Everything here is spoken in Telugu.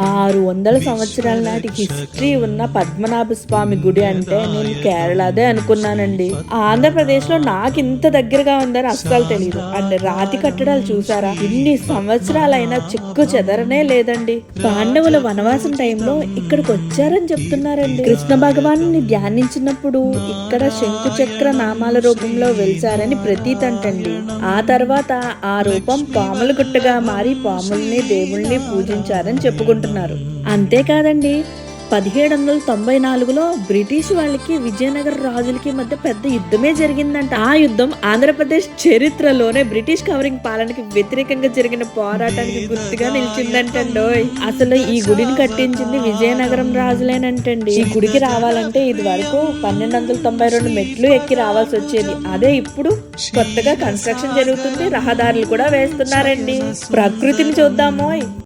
ఆరు వందల సంవత్సరాల నాటి హిస్టరీ ఉన్న పద్మనాభ స్వామి గుడి అంటే నేను కేరళదే అనుకున్నానండి. ఆంధ్రప్రదేశ్లో నాకు ఇంత దగ్గరగా ఉందని అస్సలు తెలియదు అండ్ రాతి కట్టడాలు చూసారా? ఇన్ని సంవత్సరాలైనా చిక్కు చెదరనే లేదండి. పాండవుల వనవాసం టైంలో ఇక్కడికి వచ్చారని చెప్తున్నారండి. కృష్ణ భగవాను ధ్యానించినప్పుడు ఇక్కడ శంకు చక్ర నామాల రూపంలో వెలిసారని ప్రతీతంటండి. ఆ తర్వాత ఆ రూపం పాముల గుట్టగా మారి పాముల్ని దేవుల్ని పూజించారని చెప్పుకుంటున్నారు. అంతేకాదండి పదిహేడు వందల తొంభై నాలుగులో బ్రిటిష్ వాళ్ళకి విజయనగర రాజులకి మధ్య పెద్ద యుద్ధమే జరిగిందంట. ఆ యుద్ధం ఆంధ్రప్రదేశ్ చరిత్రలోనే బ్రిటిష్ కవరింగ్ పాలనకి వ్యతిరేకంగా జరిగిన పోరాటానికి గుర్తుగా నిలిచిందంటండోయ్ అసలు ఈ గుడిని కట్టించింది విజయనగరం రాజులేనంటండి. ఈ గుడికి రావాలంటే ఇది వరకు పన్నెండు వందల తొంభై రెండు మెట్లు ఎక్కి రావాల్సి వచ్చేది. అదే ఇప్పుడు కొత్తగా కన్స్ట్రక్షన్ జరుగుతుంది రహదారులు కూడా వేస్తున్నారండి. ప్రకృతిని చూద్దామోయ్